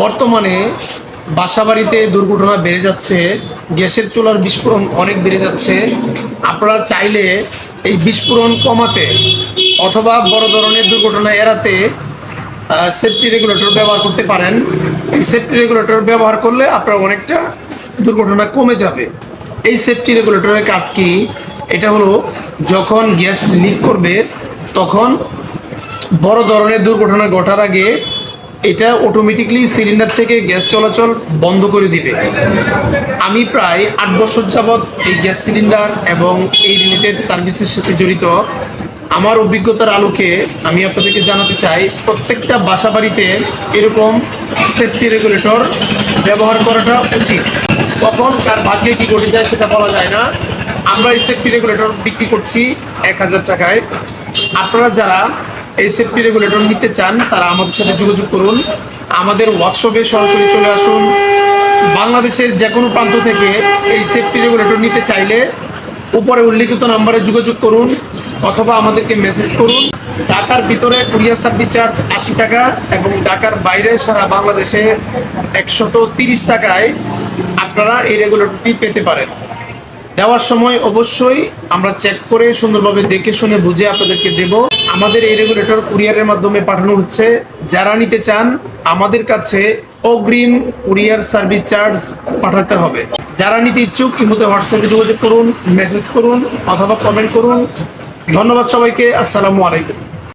বর্তমানে বাসাবাড়িতে দুর্ঘটনা বেড়ে যাচ্ছে, গ্যাসের চুলার বিস্ফোরণ অনেক বেড়ে যাচ্ছে। আপনারা চাইলে এই বিস্ফোরণ কমাতে অথবা বড় ধরনের দুর্ঘটনা এড়াতে সেফটি রেগুলেটর ব্যবহার করতে পারেন। এই সেফটি রেগুলেটর ব্যবহার করলে আপনার অনেকটা দুর্ঘটনা কমে যাবে। এই সেফটি রেগুলেটরের কাজ কি? এটা হলো যখন গ্যাস লিক করবে, তখন বড় ধরনের দুর্ঘটনা ঘটার আগে এটা অটোমেটিকলি সিলিন্ডার থেকে গ্যাস চলাচল বন্ধ করে দিবে। আমি প্রায় আট বছর যাবৎ এই গ্যাস সিলিন্ডার এবং এই রিলেটেড সার্ভিসের সাথে জড়িত। আমার অভিজ্ঞতার আলোকে আমি আপনাদেরকে জানাতে চাই, প্রত্যেকটা বাসা বাড়িতে এরকম সেফটি রেগুলেটর ব্যবহার করাটা উচিত। কখন কার ভাগ্যে কি ঘটে যায় সেটা বলা যায় না। আমরা এই সেফটি রেগুলেটর বিক্রি করছি এক হাজার টাকায়। আপনারা যারা এই সেফটি রেগুলেটর নিতে চান, তারা আমাদের সাথে যোগাযোগ করুন। আমাদের ওয়ার্কশপে সরাসরি চলে আসুন। বাংলাদেশের যে কোনো প্রান্ত থেকে এই সেফটি রেগুলেটর নিতে চাইলে উপরে উল্লিখিত নাম্বারে যোগাযোগ করুন অথবা আমাদেরকে মেসেজ করুন। ঢাকার ভিতরে কুরিয়ার সার্ভিস চার্জ আশি টাকা এবং ঢাকার বাইরে সারা বাংলাদেশে একশত তিরিশ টাকায় আপনারা এই রেগুলেটরটি পেতে পারেন। দেওয়ার সময় অবশ্যই আমরা চেক করে সুন্দরভাবে দেখে শুনে বুঝে আপনাদেরকে দেব। আমাদের এই রেগুলেটর কুরিয়ারের মাধ্যমে পাঠানো হচ্ছে। যারা নিতে চান, আমাদের কাছে অগ্রিম কুরিয়ার সার্ভিস চার্জ পাঠাতে হবে। যারা নিতে ইচ্ছুক ইমুতে হোয়াটসঅ্যাপে যোগাযোগ করুন মেসেজ করুন, অথবা কমেন্ট করুন। ধন্যবাদ সবাইকে। আসসালামু আলাইকুম।